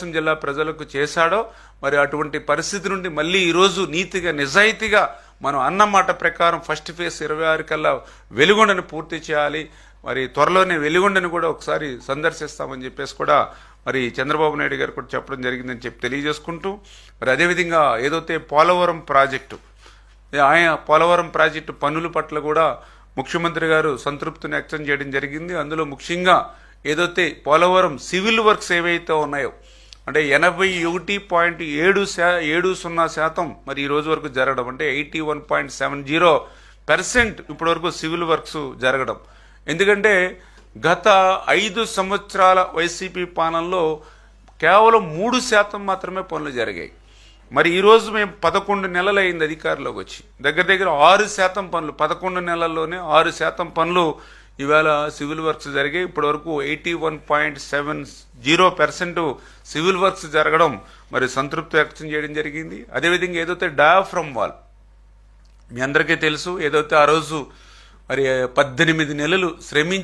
ప్రకాశం జిల్లా ప్రజలకు చేశాడో మరి అటువంటి పరిస్థితి నుండి మళ్ళీ ఈరోజు నీతిగా నిజాయితీగా మనం అన్నమాట ప్రకారం ఫస్ట్ ఫేజ్ ఇరవై ఆరు కల్లా వెలుగొండను పూర్తి చేయాలి. మరి త్వరలోనే వెలుగొండను కూడా ఒకసారి సందర్శిస్తామని చెప్పేసి కూడా మరి చంద్రబాబు నాయుడు గారు కూడా చెప్పడం జరిగిందని చెప్పి తెలియజేసుకుంటూ మరి అదేవిధంగా ఏదైతే పోలవరం ప్రాజెక్టు ఆయన పోలవరం ప్రాజెక్టు పనుల పట్ల కూడా ముఖ్యమంత్రి గారు సంతృప్తిని వ్యక్తం చేయడం జరిగింది. అందులో ముఖ్యంగా ఏదైతే పోలవరం సివిల్ వర్క్స్ ఏవైతే ఉన్నాయో అంటే ఎనభై ఒకటి పాయింట్ ఏడు శా ఏడు సున్నా శాతం మరి ఈ రోజు వరకు జరగడం. అంటే eighty one point seven zero percent ఇప్పటి వరకు సివిల్ వర్క్స్ జరగడం. ఎందుకంటే గత ఐదు సంవత్సరాల వైసీపీ పాలనలో కేవలం మూడు శాతం మాత్రమే పనులు జరిగాయి. మరి ఈరోజు మేము పదకొండు నెలలు అయింది అధికారంలోకి వచ్చి. దగ్గర దగ్గర ఆరు శాతం పనులు పదకొండు నెలల్లోనే ఆరు శాతం పనులు ఇవాళ సివిల్ వర్క్స్ జరిగాయి ఇప్పటి వరకు eighty one point seven zero percent civil works జరగడం మరి సంతృప్తి వ్యక్తం చేయడం జరిగింది. అదేవిధంగా ఏదైతే డయాఫ్రమ్ వాల్ మీ అందరికీ తెలుసు ఏదైతే ఆ రోజు మరి పద్దెనిమిది నెలలు శ్రమించి